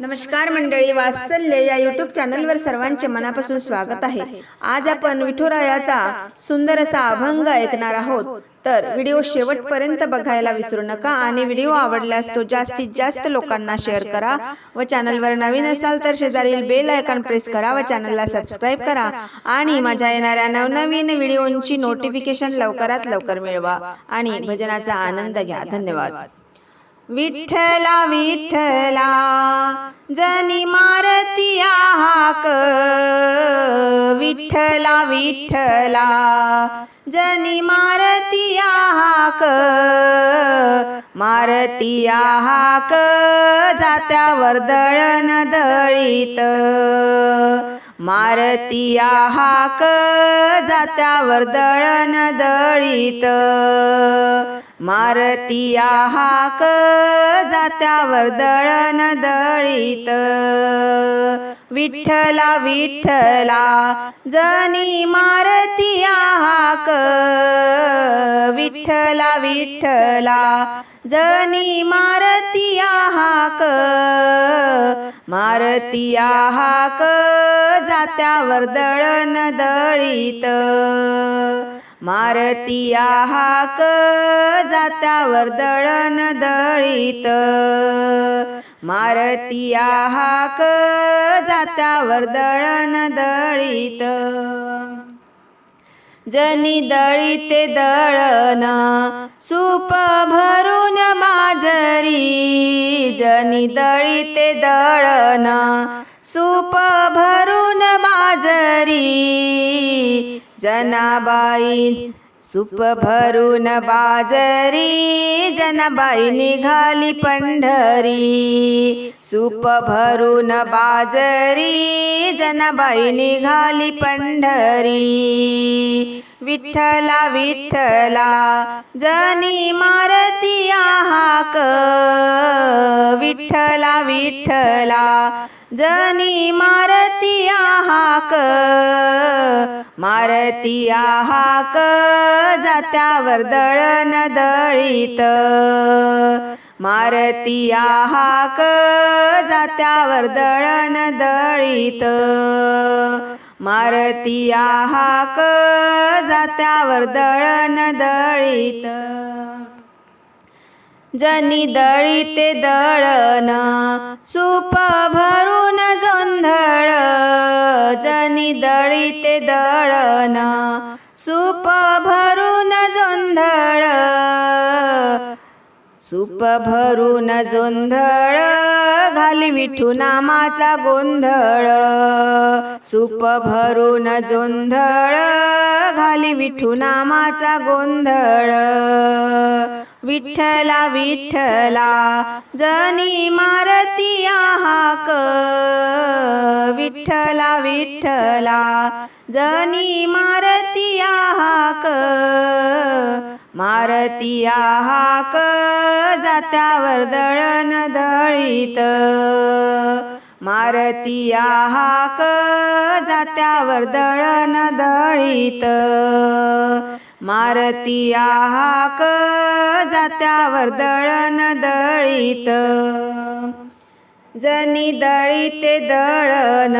नमस्कार मंडळी वात्सल्य या यूट्यूब चॅनलवर सर्वांचे मनापासून स्वागत आहे. आज आपण विठुरायाचा सुंदर असा अभंग ऐकणार आहोत. तर व्हिडिओ शेवटपर्यंत बघायला विसरू नका आणि व्हिडिओ आवडल्यास तो जास्तीत जास्त लोकांना शेअर करा व चॅनलवर नवीन असाल तर शेजारील बेल आयकॉन प्रेस करा व चॅनलला सबस्क्राईब करा आणि माझ्या येणाऱ्या नवनवीन व्हिडिओंची नोटिफिकेशन लवकरात लवकर मिळवा आणि भजनाचा आनंद घ्या. धन्यवाद. विठ्ठला विठ्ठला जनी मारतिया हाक विठ्ठला विठ्ठला जनी मारतिया हाक मारतिया हाक जात्यावर दळण दळीत. मारतिया हाक जात्यावर दळण दळीत. मारतिया हाक जात्यावर दळण दळीत. विठ्ठला विठ्ठला जनी मारतिया हाक. विठ्ठला विठ्ठला जनी मारतिया हाक मारतिया हाक जात्यावर दळण दळीत. मारतिया हाक जात्यावर दळण दळीत. मारतिया हाक जात्यावर दळण दळीत. जनी दळीते दळण सूप भरून माजरी. जनी दळीते दळण सूप भरून माजरी. जनाबाई सूप भरून बाजरी जनबाई निघाली पंढरी. सूप भरून बाजरी जनाबाई निघाली पंढरी. विठ्ठला विठ्ठला जनी मारतिया आहाक. विठ्ठला विठ्ठला जनी मारतिया आहाक. मारतिया आहाक. जात्यावर दळण दळीत. मारतिया हाक जात्यावर दळण दळीत. मारतिया हाक जात्यावर दळण दळीत. जनी दळीते दळण सूप भरून जोंधळ. जनी दळीते दळण सुप भरून जोंधळ. सुप भरून जोंधळ घाली विठू नामाचा गोंधळ. सुप भरून जोंधळ घाली विठू नामाचा गोंधळ. विठ्ठला विठ्ठला जनी मारती आहाक. विठ्ठला विठ्ठला जनी मारती आहाक. मारतिया आहाक जात्यावर दळण दळीत. मारतिया हाक जात्यावर दळण दळीत. मारतिया हाक जात्यावर दळण दळीत. जनी दळीते दळण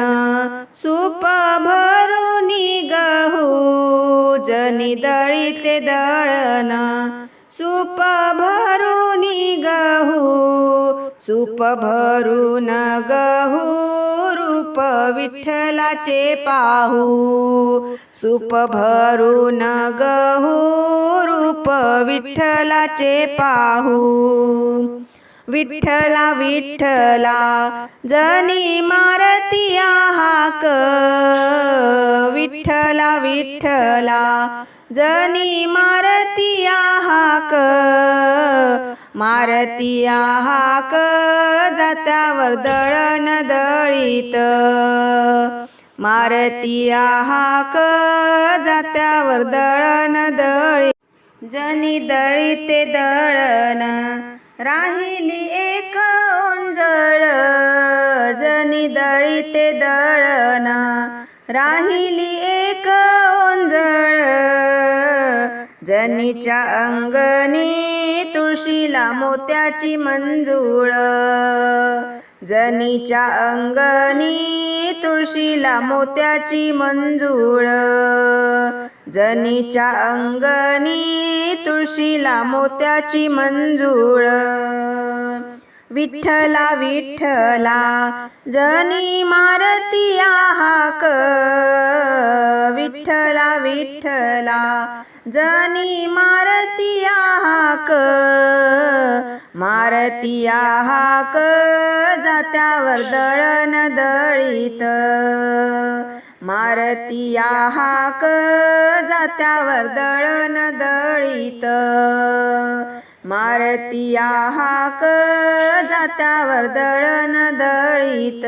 सूप भरून गहू जनी दळीते दळण सूप भरून गहू सूप भरून गहू रूप विठ्ठलाचे पाहू. सूप भरून गहू रूप विठ्ठलाचे पाहू. विठ्ठला विठ्ठला जनी मारती हाक विठ्ठला विठ्ठला जनी मारतिया हाक मारतिया हाक जात्यावर दळण दळीत. मारतिया हाक जात्यावर दळण दळी जनी दळीते दळण राहिली एक ओंजळ जनी दळीते दळण राहिली एक ओंजळ जनीच्या अंगणी तुळशीला मोत्याची मंजूळ. जनीच्या अंगणी तुळशीला मोत्याची मंजूळ. जनीच्या अंगणी तुळशीला मोत्याची मंजूळ. विठ्ठला विठ्ठला जनी मारती हाक. विठ्ठला विठ्ठला जनी मारती हाक मारती हाक जात्यावर दळण दळीत. मारती हाक जात्यावर दळण दळीत. मारती हाक जात्यावर दळण दळीत.